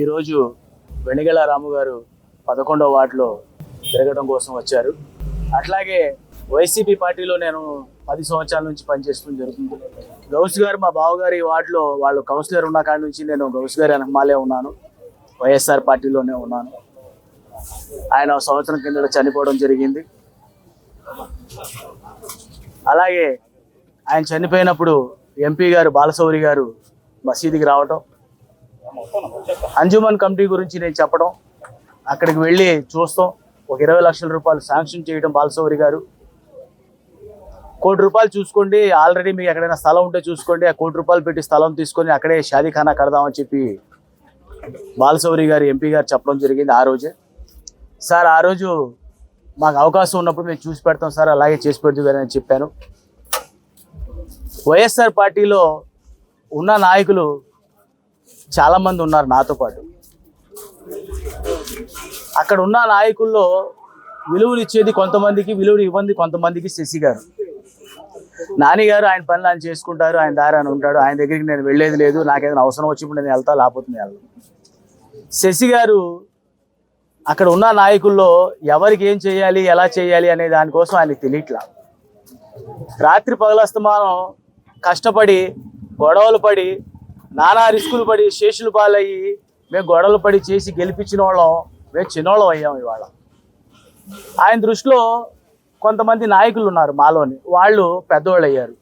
ఈరోజు వెణిగల రాము గారు పదకొండవ వార్డులో తిరగడం కోసం వచ్చారు. అట్లాగే వైసీపీ పార్టీలో నేను పది సంవత్సరాల నుంచి పనిచేస్తూ జరుగుతుంది. గౌస్ గారు మా బావగారి వార్డులో వాళ్ళు కౌన్సిలర్ ఉన్న కాడి నుంచి నేను గౌస్ గారి వెనకమాలే ఉన్నాను. వైఎస్ఆర్ పార్టీలోనే ఉన్నాను. ఆయన సంవత్సరం కింద చనిపోవడం జరిగింది. అలాగే ఆయన చనిపోయినప్పుడు ఎంపీ గారు బాలసౌరి గారు మసీదుకి రావటం అంజుమన్ కమిటీ గురించి నేను చెప్పడం అక్కడికి వెళ్ళి చూస్తాం. ఒక ఇరవై లక్షల రూపాయలు శాంక్షన్ చేయడం బాలసౌరి గారు. కోటి రూపాయలు చూసుకోండి ఆల్రెడీ మీకు ఎక్కడైనా స్థలం ఉంటే చూసుకోండి ఆ కోటి రూపాయలు పెట్టి స్థలం తీసుకొని అక్కడే షాదీఖానా కడదామని చెప్పి బాలసౌరి గారు ఎంపీ గారు చెప్పడం జరిగింది ఆ రోజే. సార్ ఆ రోజు మాకు అవకాశం ఉన్నప్పుడు మేము చూసి పెడతాం సార్ అలాగే చేసి పెడుతుంది అని చెప్పాను. వైఎస్ఆర్ పార్టీలో ఉన్న నాయకులు చాలామంది ఉన్నారు నాతో పాటు. అక్కడ ఉన్న నాయకుల్లో విలువలు ఇచ్చేది కొంతమందికి విలువలు ఇవ్వంది కొంతమందికి శశి గారు. నాని ఆయన పనులు ఆయన చేసుకుంటారు ఆయన దారి అని ఉంటాడు ఆయన దగ్గరికి నేను వెళ్ళేది లేదు నాకేదైనా అవసరం వచ్చినప్పుడు నేను వెళ్తా లేకపోతే నేను శశి గారు అక్కడ ఉన్న నాయకుల్లో ఎవరికి ఏం చేయాలి ఎలా చేయాలి అనే దానికోసం ఆయనకి తెలియట్లా. రాత్రి పగలస్తమానం కష్టపడి గొడవలు పడి నానా రిస్కులు పడి శేషులు పాలయ్యి మేము గొడవలు పడి చేసి గెలిపించిన వాళ్ళం మేము చిన్నోళ్ళం అయ్యాం ఇవాళ. ఆయన దృష్టిలో కొంతమంది నాయకులు ఉన్నారు మాలోని. వాళ్ళు పెద్దవాళ్ళు అయ్యారు.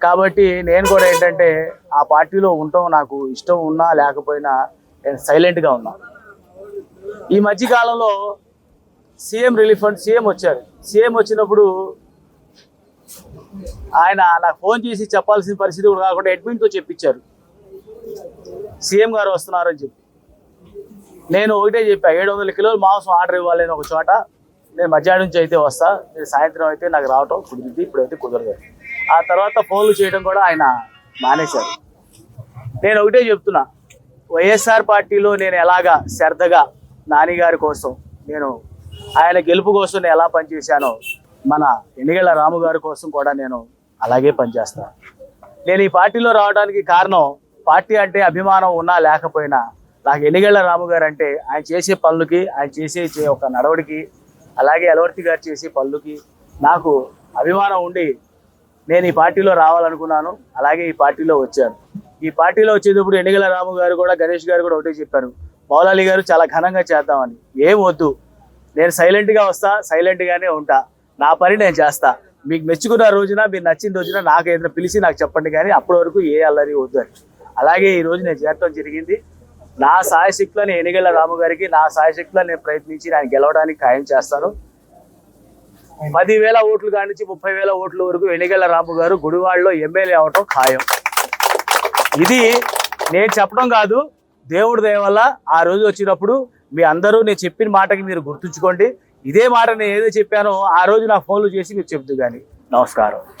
కాబట్టి నేను కూడా ఏంటంటే ఆ పార్టీలో ఉండటం నాకు ఇష్టం ఉన్నా లేకపోయినా నేను సైలెంట్గా ఉన్నా. ఈ మధ్యకాలంలో సీఎం రిలీఫ్ ఫండ్ సీఎం వచ్చారు. సీఎం వచ్చినప్పుడు ఆయన నాకు ఫోన్ చేసి చెప్పాల్సిన పరిస్థితి కూడా కాకుండా అడ్మిన్తో చెప్పించారు. సీఎం గారు వస్తున్నారని చెప్పి. నేను ఒకటే చెప్పా ఏడు వందల కిలోలు మాంసం ఆర్డర్ ఇవ్వాలి ఒక చోట నేను మధ్యాహ్నం నుంచి అయితే వస్తా నేను సాయంత్రం అయితే నాకు రావటం కుదిరింది ఇప్పుడైతే కుదరదు. ఆ తర్వాత ఫోన్లు చేయడం కూడా ఆయన మానేశారు. నేను ఒకటే చెప్తున్నా వైఎస్ఆర్ పార్టీలో నేను ఎలాగా శ్రద్ధగా నానిగారి కోసం నేను ఆయన గెలుపు కోసం నేను ఎలా పనిచేశానో మన ఎన్నికల రాము గారి కోసం కూడా నేను అలాగే పనిచేస్తాను నేను ఈ పార్టీలో రావడానికి కారణం పార్టీ అంటే అభిమానం ఉన్నా లేకపోయినా నాకు ఎన్నిగళ్ళ రాము గారు అంటే ఆయన చేసే పనులకి ఆయన చేసే ఒక నడవడికి అలాగే అలవర్తి గారు చేసే పనులకి నాకు అభిమానం ఉండి నేను ఈ పార్టీలో రావాలనుకున్నాను అలాగే ఈ పార్టీలో వచ్చాను. ఈ పార్టీలో వచ్చేటప్పుడు ఎన్నికల రాము గారు కూడా గణేష్ గారు కూడా ఒకటే చెప్పారు మౌలాలి గారు చాలా ఘనంగా చేద్దామని. ఏం వద్దు నేను సైలెంట్గా వస్తా సైలెంట్గానే ఉంటా నా పని నేను చేస్తా. మీకు మెచ్చుకున్న రోజున మీరు నచ్చిన రోజున నాకు ఏదైనా పిలిచి నాకు చెప్పండి కానీ అప్పటి వరకు ఏ అల్లరి వద్దు అని. అలాగే ఈ రోజు నేను చేరటం జరిగింది. నా సాయశక్తులను ఎనిగళ్ళ రాము గారికి నా సాయశక్తులను నేను ప్రయత్నించి ఆయన గెలవడానికి ఖాయం చేస్తాను. పదివేల ఓట్లు కాడి నుంచి ముప్పై వేల ఓట్ల వరకు ఎనిగళ్ళ రాము గారు గుడివాడలో ఎమ్మెల్యే అవటం ఖాయం. ఇది నేను చెప్పడం కాదు దేవుడి దయ వల్ల ఆ రోజు వచ్చినప్పుడు మీ అందరూ నేను చెప్పిన మాటకి మీరు గుర్తుంచుకోండి. ఇదే మాట నేను ఏదో చెప్పానో ఆ రోజు నా ఫోన్లు చేసి మీరు చెప్తూ కానీ నమస్కారం.